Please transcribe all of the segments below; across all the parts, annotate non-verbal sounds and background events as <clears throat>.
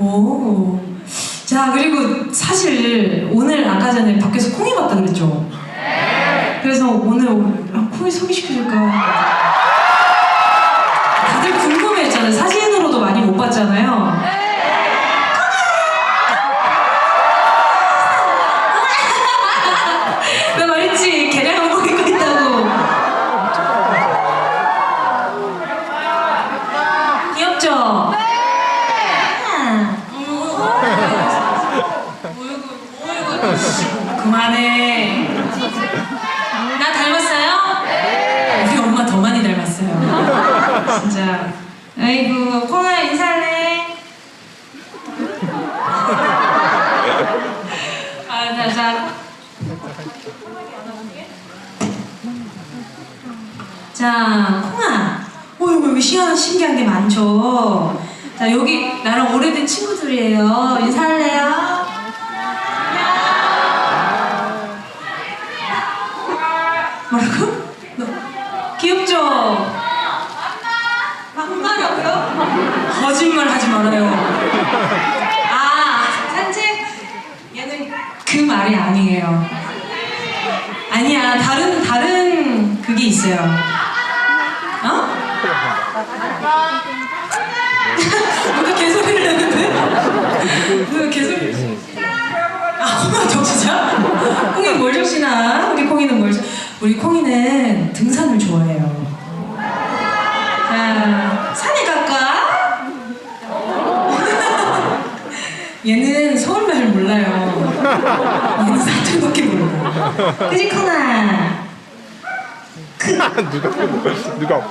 오. 자, 그리고 사실 오늘 아까 전에 밖에서 콩이 봤다 그랬죠? 그래서 오늘 아, 콩이 소개시켜줄까? 다들 궁금해했잖아요. 사진으로도 많이 못 봤잖아요. 나 말했지, 개량 한복 입고 있다고. 귀엽죠? 그만해. 나 닮았어요? 우리 엄마 더 많이 닮았어요. 진짜. 아이고, 콩아 인사할래? 아, 자, 자. 자, 콩아. 어, 여기 시원 신기한 게 많죠. 자, 여기 나랑 오래된 친구들이에요. 인사할래 뭐라고? 너, 귀엽죠? 막말이라고요? 거짓말 하지 말아요. 아, 산책? 얘는 그 말이 아니에요. 아니야, 다른, 다른 그게 있어요. 어? <laughs> 누가 개소리를 했는데? 누가 개소리 아, 콩아 정치자? 콩이 뭘 적시나? 우리 콩이는 뭘 적... 우리 콩이는 등산을 좋아해요. 자, 산에 갈까? <laughs> 얘는 서울말 몰라요. 얘는 사투리밖에 몰라. 그지 콩아? <laughs> 누가 누가 <laughs>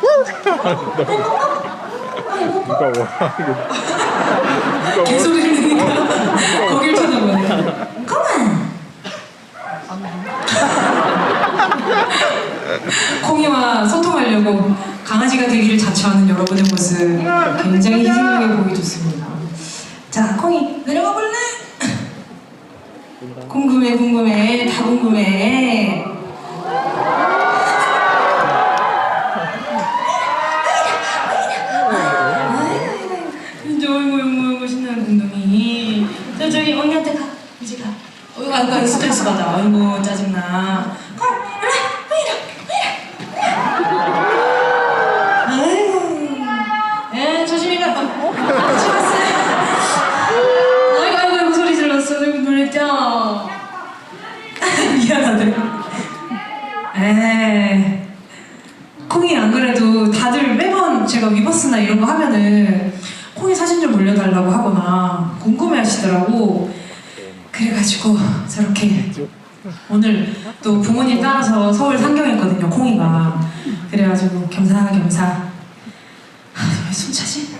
누가 와 개소리를 내니까 거길 쳐다보네. 콩아. 콩이와 소통하려고 강아지가 되기를 자처하는 여러분의 모습 굉장히 희생하게 보기 좋습니다. 자, 콩이 내려가 볼래? <clears throat> 궁금해, 궁금해, 다 궁금해. 저기 언니한테 가. 이제 가. 어이구 아이고 스트레스 받아. 아이고 짜증나 어 그래 왜 이래 왜 이래 아이고 에 조심히 가 어, 죽었어요 아이고 아이고 아이고 소리 질렀어 아이고 놀랬죠 미안하대 에 콩이 안 그래도 다들 매번 제가 위버스나 이런 거 하면은 콩이 사진 좀 올려달라고 하거나 궁금해 하시더라고. 그래가지고 저렇게 오늘 또 부모님 따라서 서울 상경했거든요, 콩이가. 그래가지고 겸사겸사. 아, 왜 숨차지?